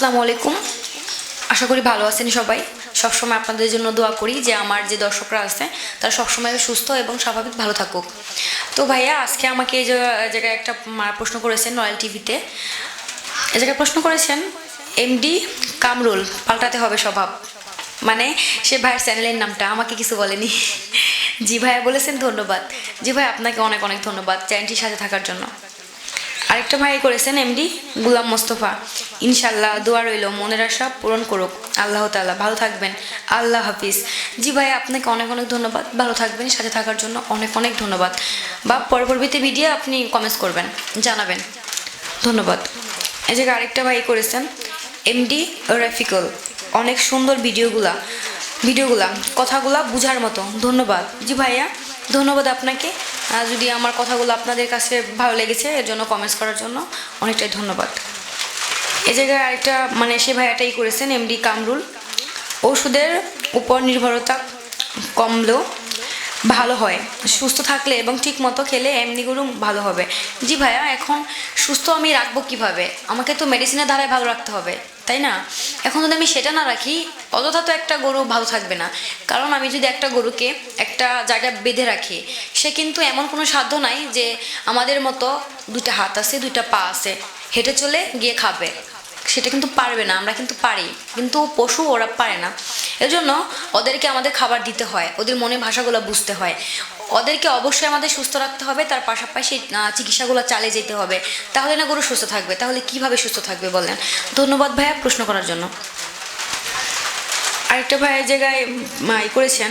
আসসালামু আলাইকুম। আশা করি ভালো আছেন সবাই। সবসময় আপনাদের জন্য দোয়া করি যে আমার যে দর্শকরা আছে, তারা সবসময় সুস্থ এবং স্বাভাবিক ভালো থাকুক। তো ভাইয়া, আজকে আমাকে এই জায়গায় একটা প্রশ্ন করেছেন রয়্যাল টিভিতে এ জায়গায় প্রশ্ন করেছেন এমডি কামরুল, পাল্টাতে হবে স্বভাব। মানে সে ভাইয়ের চ্যানেলের নামটা, আমাকে কিছু বলেনি। জি ভাইয়া বলেছেন, ধন্যবাদ। জি ভাই আপনাকে অনেক অনেক ধন্যবাদ চ্যানেলটির সাথে থাকার জন্য। আরেকটা ভাই করেছেন এমডি গুলাম মোস্তফা। ইনশাল্লাহ দোয়া রইল, মনের আশা পূরণ করুক। আল্লাহ তাআলা, ভালো থাকবেন। আল্লাহ হাফিজ। জি ভাই, আপনাকে অনেক অনেক ধন্যবাদ। ভালো থাকবেন, সাথে থাকার জন্য অনেক অনেক ধন্যবাদ। বা পরবর্তীতে ভিডিও আপনি কমেন্টস করবেন, জানাবেন। ধন্যবাদ। এই জায়গায় আরেকটা ভাই করেছেন, এমডি রাফিকল। অনেক সুন্দর ভিডিওগুলা ভিডিওগুলা, কথাগুলা বুঝার মতো। ধন্যবাদ। জি ভাইয়া, ধন্যবাদ আপনাকে। যদি আমার কথাগুলো আপনাদের কাছে ভালো লেগেছে, এর জন্য কমেন্টস করার জন্য অনেকটাই ধন্যবাদ। এই জায়গায় আরেকটা মানে সে ভাইয়াটাই করেছেন এমডি কামরুল। ওষুধের উপর নির্ভরতা কমলেও ভালো হয়। সুস্থ থাকলে এবং ঠিক মতো খেলে এমনি গরু ভালো হবে। জি ভাইয়া, এখন সুস্থ আমি রাখব কীভাবে? আমাকে তো মেডিসিনের দ্বারাই ভালো রাখতে হবে। তাই না? এখন যদি আমি সেটা না রাখি, অযথা তো একটা গরু ভালো থাকবে না। কারণ আমি যদি একটা গরুকে একটা জায়গায় বেঁধে রাখি, সে কিন্তু এমন কোনো সাধ্য নাই যে আমাদের মতো দুইটা হাত আছে, দুইটা পা আছে, হেঁটে চলে গিয়ে খাবে। সেটা কিন্তু পারবে না, আমরা কিন্তু পারি। কিন্তু পশু ওরা পারে না। এজন্য ওদেরকে আমাদের খাবার দিতে হয়, ওদের মনে ভাষাগুলো বুঝতে হয়। ওদেরকে অবশ্যই আমাদের সুস্থ রাখতে হবে তার পাশাপাশি চিকিৎসাগুলো চালিয়ে যেতে হবে। তাহলে না গরু সুস্থ থাকবে? তাহলে কীভাবে সুস্থ থাকবে বলেন? ধন্যবাদ ভাইয়া প্রশ্ন করার জন্য। আরেকটা ভাইয়ের জায়গায় উম, ই করেছেন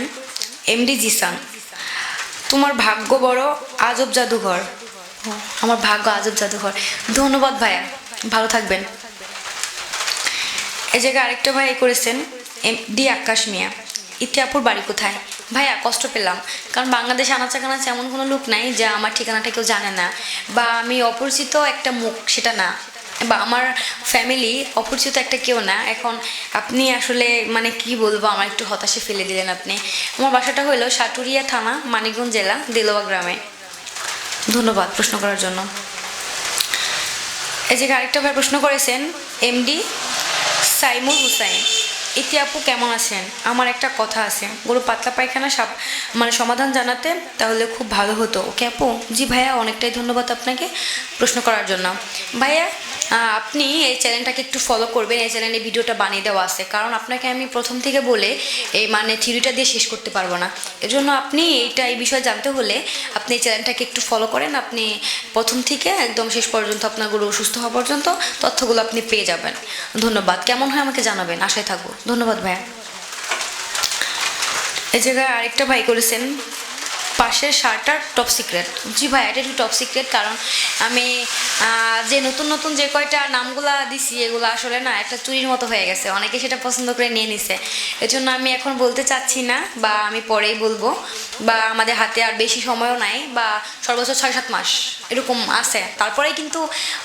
এমডি জিসান। তোমার ভাগ্য বড় আজব জাদুঘর। আমার ভাগ্য আজব জাদুঘর। ধন্যবাদ ভাইয়া। ভালো থাকবেন। এই জায়গায় আরেকটা ভাই করেছেন এম ডি আকাশ মিয়া। ইতিহাপুর বাড়ি কোথায়? ভাইয়া, কষ্ট পেলাম। কারণ বাংলাদেশে আনাচা কানাচে এমন কোনো লোক নাই যে আমার ঠিকানাটা কেউ জানে না। বা আমি অপরিচিত একটা মুখ, সেটা না। বা আমার ফ্যামিলি অপরিচিত একটা কেউ না। এখন আপনি আসলে মানে কি বলব, আমার একটু হতাশে ফেলে দিলেন আপনি। আমার বাসাটা হলো সাটুরিয়া থানা, মানিকগঞ্জ জেলা, দেলোয়া গ্রামে। ধন্যবাদ প্রশ্ন করার জন্য। এই যে আরেকটা ভাই প্রশ্ন করেছেন, এমডি সাইমুল হুসাইন। ইতি আপু কেমন আছেন? আমার একটা কথা আছে। গরু পাতলা পায়খানা সাপ মানে সমাধান জানাতে তাহলে খুব ভালো হতো। ওকে আপু? জি ভাইয়া, অনেকটাই ধন্যবাদ আপনাকে প্রশ্ন করার জন্য। ভাইয়া আপনি এই চ্যানেলটাকে একটু ফলো করবেন, এই চ্যানেলে ভিডিওটা বানিয়ে দেওয়া আছে। কারণ আপনাকে আমি প্রথম থেকে বলে এই মানে থিওরিটা দিয়ে শেষ করতে পারব না। এজন্য আপনি এইটা, এই বিষয়ে জানতে হলে আপনি এই চ্যানেলটাকে একটু ফলো করেন। আপনি প্রথম থেকে একদম শেষ পর্যন্ত আপনার গরু সুস্থ হওয়া পর্যন্ত তথ্যগুলো আপনি পেয়ে যাবেন। ধন্যবাদ। কেমন হয় আমাকে জানাবেন? আশায় থাকব। ধন্যবাদ ভাইয়া। এই জায়গায় আরেকটা ভাই করেছেন। পাশের শার্টটা টপ সিক্রেট জি ভাই এটা একটু টপ সিক্রেট কারণ আমি যে নতুন নতুন যে কয়টা নামগুলা দিছি, এগুলো আসলে না একটা চুরির মতো হয়ে গেছে। অনেকে সেটা পছন্দ করে নিয়ে নিছে। এজন্য আমি এখন বলতে চাচ্ছি না বা আমি পরেই বলব বা আমাদের হাতে আর বেশি সময়ও নাই বা সর্বোচ্চ ছয় সাত মাস এরকম আছে। তারপরেই কিন্তু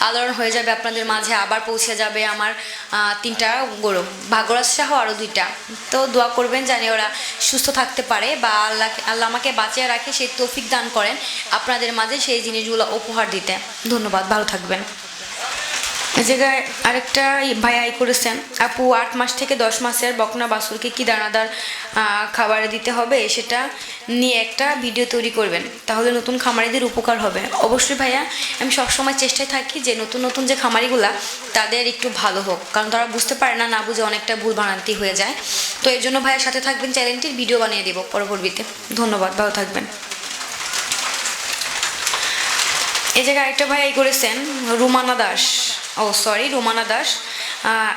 আলোড়ন হয়ে যাবে আপনাদের মাঝে, আবার পৌঁছে যাবে আমার তিনটা গরু, ভাগরাজ সহ আরও দুইটা। তো দোয়া করবেন জানি ওরা সুস্থ থাকতে পারে বা আল্লাহ আল্লাহ আমাকে বাঁচিয়ে রাখে সেই তৌফিক দান করেন। আপনাদের মাঝে সেই জিনিসগুলো উপহার দিতে। ধন্যবাদ ভালো থাকবেন। জায়গায় আরেকটা ভাই আই করেছেন। আপু, আট মাস থেকে দশ মাসের বকনা বাছুরকে কি দানাদার খাবারে দিতে হবে সেটা নিয়ে একটা ভিডিও তৈরি করবেন। তাহলে নতুন খামারিদের উপকার হবে। অবশ্যই ভাইয়া, আমি সবসময় চেষ্টায় থাকি যে নতুন নতুন যে খামারিগুলা তাদের একটু ভালো হোক। কারণ তারা বুঝতে পারে না না বুঝে অনেকটা ভুল ভ্রান্তি হয়ে যায়। তো এর জন্য ভাইয়ের সাথে থাকবেন, চ্যানেলটির ভিডিও বানিয়ে দেবো পরবর্তীতে। ধন্যবাদ, ভালো থাকবেন। এই জায়গায় আরেকটা ভাই করেছেন, রুমানা দাস। ও সরি রুমানা দাস।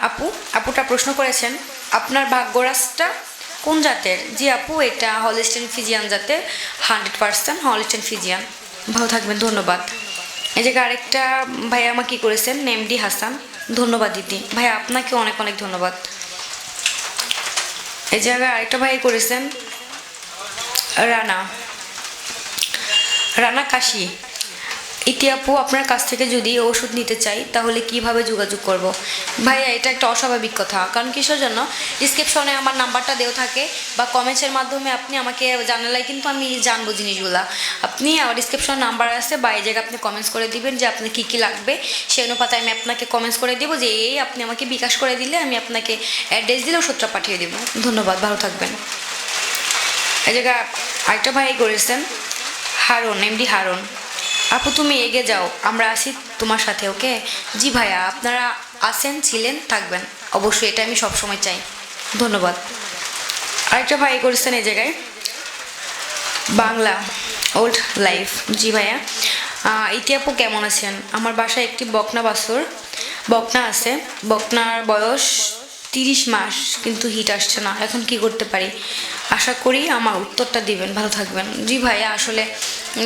আপু, আপুটা প্রশ্ন করেছেন, আপনার ভাগ্যরাজটা কোন জাতের? জি, আপু, এটা হলিস্টেন ফিজিয়ান জাতের হান্ড্রেড পার্সেন্ট হলিস্টেন ফিজিয়ান ভালো থাকবেন, ধন্যবাদ। এই জায়গায় আরেকটা ভাই আমাকে কী করেছেন নেমডি হাসান ধন্যবাদ দিদি ভাই আপনাকে অনেক অনেক ধন্যবাদ। এই জায়গায় আরেকটা ভাই করেছেন, রানা। রানা কাশি। ইতি আপু, আপনার কাছ থেকে যদি ওষুধ নিতে চাই, তাহলে কীভাবে যোগাযোগ করব? ভাইয়া, এটা একটা অস্বাভাবিক কথা। কারণ কিসের জন্য ডিসক্রিপশনে আমার নাম্বারটা দেওয়া থাকে বা কমেন্টসের মাধ্যমে আপনি আমাকে জানালে কিন্তু আমি জানব জিনিসগুলা। আপনি আমার ডিসক্রিপশন নাম্বার আছে বা এই জায়গায় আপনি কমেন্টস করে দিবেন যে আপনার কী কী লাগবে। সেই অনুপাতে আমি আপনাকে কমেন্টস করে দেবো যে এই আপনি আমাকে বিকাশ করে দিলে আমি আপনাকে অ্যাড্রেস দিলে ওষুধটা পাঠিয়ে দেবো। ধন্যবাদ, ভালো থাকবেন। এই জায়গায় আরেকটা ভাই করেছেন, হারুন এমডি হারুন। আপু, তুমি এগে যাও। আমরা আসি তোমার সাথে, ওকে? জি ভাইয়া, আপনারা আসেন, ছিলেন, থাকবেন। অবশ্যই এটা আমি সবসময় চাই। ধন্যবাদ। আরেকটা ভাই করেছেন এই জায়গায়। Bangla, old life. জি ভাইয়া। ইতি আপু, কেমন আছেন? আমার বাসায় একটি বকনা বাছুর। বকনা আছে। বকনার বয়স তিরিশ মাস, কিন্তু হিট আসছে না। এখন কি করতে পারি? আশা করি আমার উত্তরটা দিবেন। ভালো থাকবেন। জি ভাইয়া, আসলে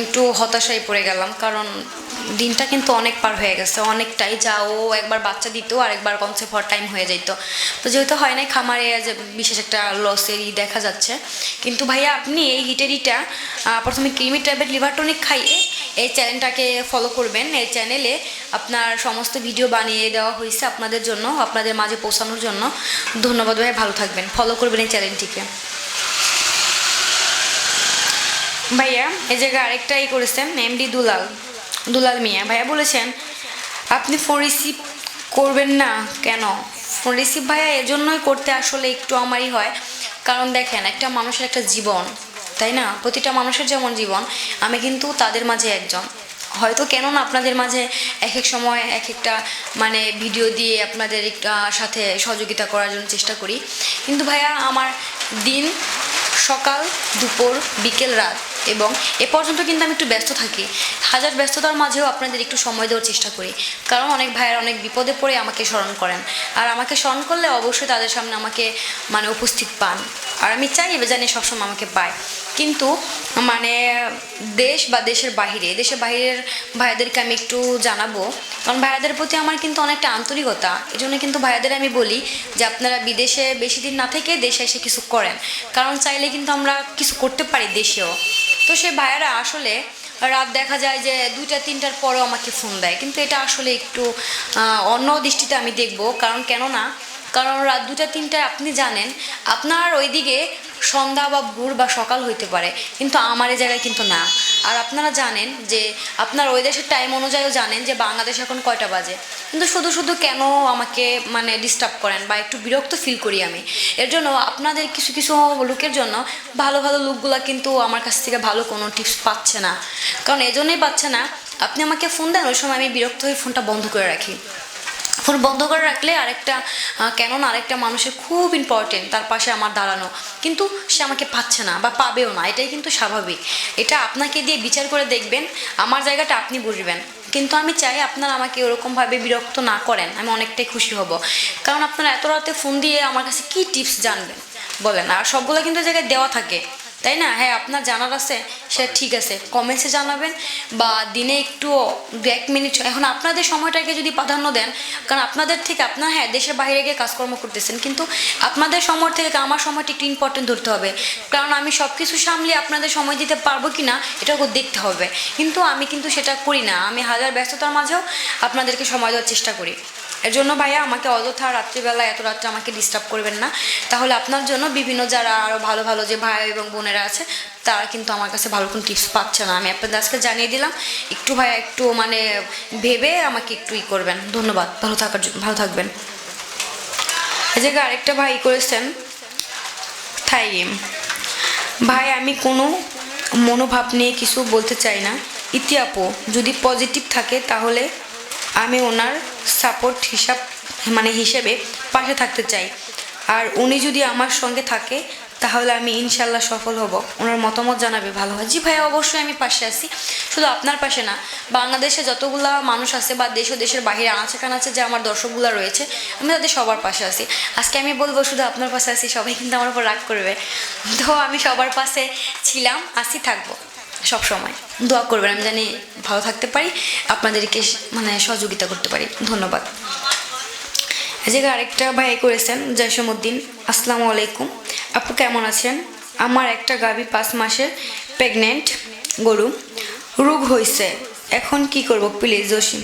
একটু হতাশায় পড়ে গেলাম, কারণ দিনটা কিন্তু অনেক পার হয়ে গেছে, অনেকটাই যা ও একবার বাচ্চা দিত আর একবার কমসে ফর টাইম হয়ে যেত তো যেহেতু হয় নাই খামারে যে বিশেষ একটা লসের ই দেখা যাচ্ছে, কিন্তু ভাইয়া আপনি এই হিটের ইটা প্রথমে ক্রিমি ট্যাবলেট লিভার টনিক খাইয়ে এই চ্যানেলটাকে ফলো করবেন। এই চ্যানেলে আপনার সমস্ত ভিডিও বানিয়ে দেওয়া হয়েছে আপনাদের জন্য, আপনাদের মাঝে পৌঁছানোর জন্য। ধন্যবাদ ভাই ভালো থাকবেন। ফলো করবেন এই চ্যানেলটিকে ভাইয়া, এই জায়গায় আরেকটা ই করেছেন এমডি দুলাল। দুলাল মিয়া। ভাইয়া বলেছেন, আপনি ফোন রিসিভ করবেন না কেন? ফোন রিসিভ ভাইয়া এজন্যই করতে আসলে একটু আমারই হয়। কারণ দেখেন, একটা মানুষের একটা জীবন, তাই না? প্রতিটা মানুষের যেমন জীবন, আমি কিন্তু তাদের মাঝে একজন। হয়তো কেন না আপনাদের মাঝে এক এক সময় এক একটা মানে ভিডিও দিয়ে আপনাদের সাথে সহযোগিতা করার জন্য চেষ্টা করি। কিন্তু ভাইয়া, আমার দিন সকাল, দুপুর, বিকেল, রাত এবং এ পর্যন্ত কিন্তু আমি একটু ব্যস্ত থাকি। হাজার ব্যস্ততার মাঝেও আপনাদের একটু সময় দেওয়ার চেষ্টা করি। কারণ অনেক ভাইয়ের অনেক বিপদে পড়ে আমাকে স্মরণ করেন। আর আমাকে স্মরণ করলে অবশ্যই তাদের সামনে আমাকে মানে উপস্থিত পান। আর আমি চাই এবার জানি সবসময় আমাকে পায়। কিন্তু মানে দেশ বা দেশের বাহিরে, দেশের বাহিরের ভাইয়াদেরকে আমি একটু জানাব। কারণ ভাইয়াদের প্রতি আমার কিন্তু অনেকটা আন্তরিকতা। এই জন্য কিন্তু ভাইয়াদের আমি বলি যে, আপনারা বিদেশে বেশি দিন না থেকে দেশে এসে কিছু করেন। কারণ চাইলে কিন্তু আমরা কিছু করতে পারি দেশেও। তো সে ভাইয়েরা আসলে রাত দেখা যায় যে দুইটা, তিনটার পরেও আমাকে ফোন দেয়। কিন্তু এটা আসলে একটু অন্য দৃষ্টিতে আমি দেখব। কারণ কেন না কারণ রাত দুটা, তিনটায় আপনি জানেন, আপনার ওইদিকে সন্ধ্যা বা ভোর বা সকাল হইতে পারে, কিন্তু আমার এই জায়গায় কিন্তু না। আর আপনারা জানেন যে আপনার ওই দেশের টাইম অনুযায়ীও জানেন যে বাংলাদেশ এখন কয়টা বাজে। কিন্তু শুধু শুধু কেন আমাকে মানে ডিস্টার্ব করেন বা একটু বিরক্ত ফিল করি আমি? এর জন্য আপনাদের কিছু কিছু লোকের জন্য ভালো ভালো লোকগুলো কিন্তু আমার কাছ থেকে ভালো কোনো টিপস পাচ্ছে না। কারণ এজন্যই পাচ্ছে না, আপনি আমাকে ফোন দেন, ওই সময় আমি বিরক্ত হয়ে ফোনটা বন্ধ করে রাখি। ফোন বন্ধ করে রাখলে আরেকটা কেননা আরেকটা মানুষের খুব ইম্পর্টেন্ট তার পাশে আমার দাঁড়ানো। কিন্তু সে আমাকে পাচ্ছে না বা পাবেও না, এটাই কিন্তু স্বাভাবিক। এটা আপনাকে দিয়ে বিচার করে দেখবেন, আমার জায়গাটা আপনি বুঝবেন। কিন্তু আমি চাই আপনারা আমাকে ওরকমভাবে বিরক্ত না করেন, আমি অনেকটাই খুশি হব। কারণ আপনারা এত রাতে ফোন দিয়ে আমার কাছে কী টিপস জানবেন? বলেন, আর সবগুলো কিন্তু জায়গায় দেওয়া থাকে। তাই না? হ্যাঁ আপনার জানার আছে, সেটা ঠিক আছে। কমেন্টসে জানাবেন বা দিনে একটু এক মিনিট এখন আপনাদের সময়টাকে যদি প্রাধান্য দেন, কারণ আপনাদের থেকে আপনার হ্যাঁ দেশের বাইরে গিয়ে কাজকর্ম করতেছেন, কিন্তু আপনাদের সময় থেকে আমার সময়টি একটু ইম্পর্টেন্ট ধরতে হবে। কারণ আমি সব কিছু সামলে আপনাদের সময় দিতে পারব কি না এটাকেও দেখতে হবে। কিন্তু আমি কিন্তু সেটা করি না। আমি হাজার ব্যস্ততার মাঝেও আপনাদেরকে সময় দেওয়ার চেষ্টা করি। এর জন্য ভাইয়া আমাকে অযথা রাত্রিবেলা এত রাত্রে আমাকে ডিস্টার্ব করবেন না। তাহলে আপনার জন্য বিভিন্ন যারা আরও ভালো ভালো যে ভাই এবং বোনেরা আছে, তারা কিন্তু আমার কাছে ভালো কোনো টিপস পাচ্ছে না। আমি আপনাদের আজকে জানিয়ে দিলাম, একটু ভাইয়া একটু মানে ভেবে আমাকে একটু ই করবেন। ধন্যবাদ, ভালো থাকার জন্য ভালো থাকবেন। এই জায়গায় আরেকটা ভাই করেছেন, থাই ভাই, আমি কোনো মনোভাব নিয়ে কিছু বলতে চাই না। ইতিহাপো যদি পজিটিভ থাকে তাহলে আমি ওনার সাপোর্ট হিসাব মানে হিসেবে পাশে থাকতে চাই। আর উনি যদি আমার সঙ্গে থাকে, তাহলে আমি ইনশাল্লাহ সফল হব। ওনার মতামত জানাবে, ভালো হয়। জি ভাই অবশ্যই আমি পাশে আছি। শুধু আপনার পাশে না, বাংলাদেশে যতগুলা মানুষ আছে বা দেশ ও দেশের বাহিরে আনাচে কানাচে যে আমার দর্শকগুলো রয়েছে, আমি তাদের সবার পাশে আছি। আজকে আমি বলব, শুধু আপনার পাশে আছি, সবাই কিন্তু আমার উপর রাগ করবে। তো আমি সবার পাশে ছিলাম আসি থাকব। সব সময় দোয়া করবেন, আমি জানি ভালো থাকতে পারি, আপনাদেরকে মানে সহযোগিতা করতে পারি। ধন্যবাদ। জায়গায় আরেকটা ভাই করেছেন জয়সমুদ্দিন আসসালামু আলাইকুম। আপু কেমন আছেন? আমার একটা গাভী পাঁচ মাসের প্রেগনেন্ট গরু। রোগ হয়েছে এখন কি করব প্লিজ জসিম।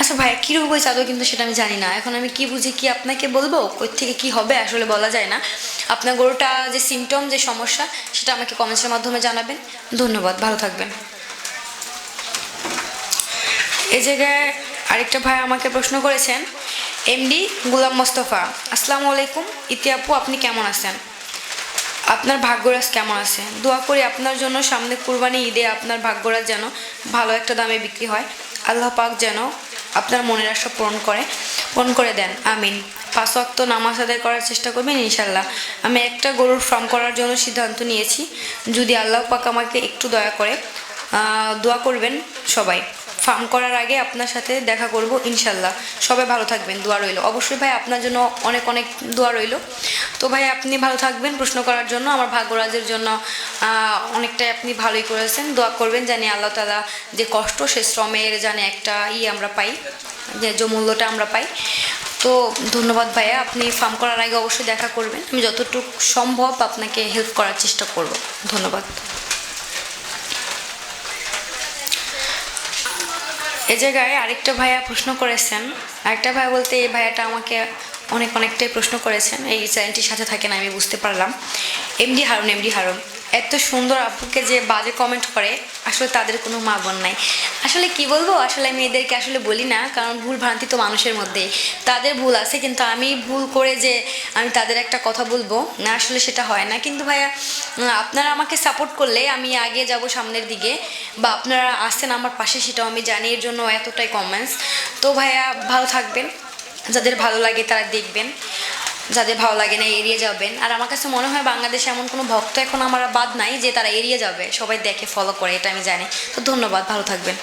আচ্ছা ভাইয়া কী রোগ হয়েছে আদৌ কিন্তু সেটা আমি জানি না। এখন আমি কি বুঝি, কি আপনাকে বলব? কোথ থেকে কি হবে আসলে বলা যায় না। আপনার গরুটা যে সিমটম যে সমস্যা, সেটা আমাকে কমেন্টসের মাধ্যমে জানাবেন। ধন্যবাদ, ভালো থাকবেন। এই জায়গায় আরেকটা ভাই আমাকে প্রশ্ন করেছেন এমডি গুলাম মোস্তফা, আসসালামু আলাইকুম। ইতিয়াপু আপনি কেমন আছেন? আপনার ভাগ্যরাজ কেমন আছে? দোয়া করি আপনার জন্য সামনে কুরবানি ঈদে আপনার ভাগ্যরাজ যেন ভালো একটা দামে বিক্রি হয়। আল্লাহ পাক যেন আপনার মনের আশা পূরণ করে পূরণ করে দেন। আমিন। পাঁচ ওয়াক্ত নামাজ আদায় করার চেষ্টা করবেন ইনশাল্লাহ আমি একটা গরুর ফার্ম করার জন্য সিদ্ধান্ত নিয়েছি। যদি আল্লাহ পাক আমাকে একটু দয়া করে দোয়া করবেন সবাই। ফার্ম করার আগে আপনার সাথে দেখা করব, ইনশাল্লাহ। সবাই ভালো থাকবেন, দোয়া রইল। অবশ্যই ভাই, আপনার জন্য অনেক অনেক দোয়া রইল। তো ভাই, আপনি ভালো থাকবেন প্রশ্ন করার জন্য। আমার ভাগ্যরাজের জন্য অনেকটাই আপনি ভালোই করেছেন। দোয়া করবেন জানি আল্লাহ তালা যে কষ্ট, সে শ্রমের জানে একটা ই আমরা পাই, যে মূল্যটা আমরা পাই। তো ধন্যবাদ ভাইয়া, আপনি ফার্ম করার আগে অবশ্যই দেখা করবেন। আমি যতটুকু সম্ভব আপনাকে হেল্প করার চেষ্টা করব। ধন্যবাদ। এ জায়গায় আরেকটা ভাইয়া প্রশ্ন করেছেন। আরেকটা ভাইয়া বলতে এই ভাইয়াটা আমাকে অনেক অনেকটাই প্রশ্ন করেছেন। এই চ্যানেলটির সাথে থাকেন আমি বুঝতে পারলাম। এমডি হারুন এমডি হারুন, এত সুন্দর আপুকে যে বাজে কমেন্ট করে, আসলে তাদের কোনো মা বোন নাই। আসলে কি বলব? আসলে আমি এদেরকে আসলে বলি না, কারণ ভুল ভ্রান্তি তো মানুষের মধ্যেই তাদের ভুল আছে, কিন্তু আমি ভুল করে যে আমি তাদের একটা কথা বলব, না আসলে সেটা হয় না। কিন্তু ভাইয়া আপনারা আমাকে সাপোর্ট করলে আমি আগে যাব সামনের দিকে বা আপনারা আসছেন আমার পাশে, সেটাও আমি জানি, এর জন্য এতটাই কমেন্টস তো ভাইয়া, ভালো থাকবেন। যাদের ভালো লাগে তারা দেখবেন। যাদের ভালো লাগে না, এড়িয়ে যাবেন। আর আমার কাছে মনে হয় বাংলাদেশে এমন কোনো ভক্ত এখন আমার বাদ নাই যে তারা এড়িয়ে যাবে। সবাই দেখে ফলো করে, এটা আমি জানি। তো ধন্যবাদ, ভালো থাকবেন।